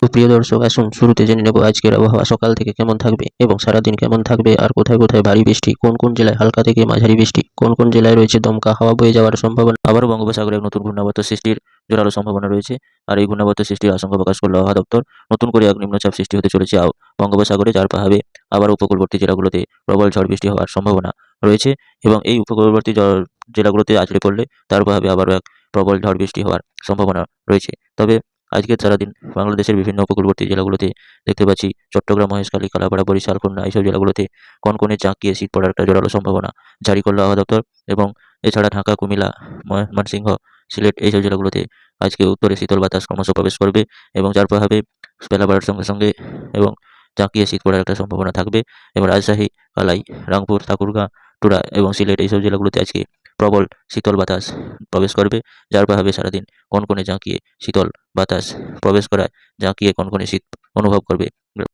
সুপ্রিয় দর্শক, আসুন শুরুতে জেনে নেব আজকের আবহাওয়া, সকাল থেকে কেমন থাকবে এবং সারাদিন কেমন থাকবে আর কোথায় কোথায় ভারী বৃষ্টি, কোন কোন জেলায় হালকা থেকে মাঝারি বৃষ্টি, কোন কোন জেলায় রয়েছে দমকা, হাওয়া বয়ে যাওয়ার সম্ভাবনা। আবারও বঙ্গোপসাগরে এক নতুন ঘূর্ণাবর্ত সৃষ্টির জোরালো সম্ভাবনা রয়েছে আর এই ঘূর্ণাবর্ত সৃষ্টির আশঙ্কা প্রকাশ করল আবহাওয়া দপ্তর। নতুন করে এক নিম্নচাপ সৃষ্টি হতে চলেছে বঙ্গোপসাগরে, যার প্রভাবে আবার উপকূলবর্তী জেলাগুলোতে প্রবল ঝড় বৃষ্টি হওয়ার সম্ভাবনা রয়েছে এবং এই উপকূলবর্তী জেলাগুলোতে আছড়ে পড়লে তার প্রভাবে আবারও এক প্রবল ঝড় বৃষ্টি হওয়ার সম্ভাবনা রয়েছে। তবে আজকের সারাদিন বাংলাদেশের বিভিন্ন উপকূলবর্তী জেলাগুলোতে দেখতে পাচ্ছি চট্টগ্রাম, মহেশখালী, কালাপাড়া, বরিশাল, খুলনা এইসব জেলাগুলোতে কনকনে চাঁকিয়ে শীত পড়ার একটা জোরালো সম্ভাবনা জারি করল আবহাওয়া দপ্তর এবং এছাড়া ঢাকা, কুমিল্লা, ময়মনসিংহ, সিলেট এইসব জেলাগুলোতে আজকে উত্তরে শীতল বাতাস ক্রমশ প্রবেশ করবে এবং যার প্রভাবে বেলা বাড়ার সঙ্গে সঙ্গে এবং চাঁকিয়ে শীত পড়ার একটা সম্ভাবনা থাকবে এবং রাজশাহী, কালাই, রাংপুর, ঠাকুরগাঁ, টুরা এবং সিলেট এইসব জেলাগুলোতে আজকে প্রবল শীতল বাতাস প্রবেশ করবে, যার প্রভাবে সারাদিন কনকনে জাঁকিয়ে শীতল বাতাস প্রবেশ করায়, জাঁকিয়ে কনকনে শীত অনুভব করবে।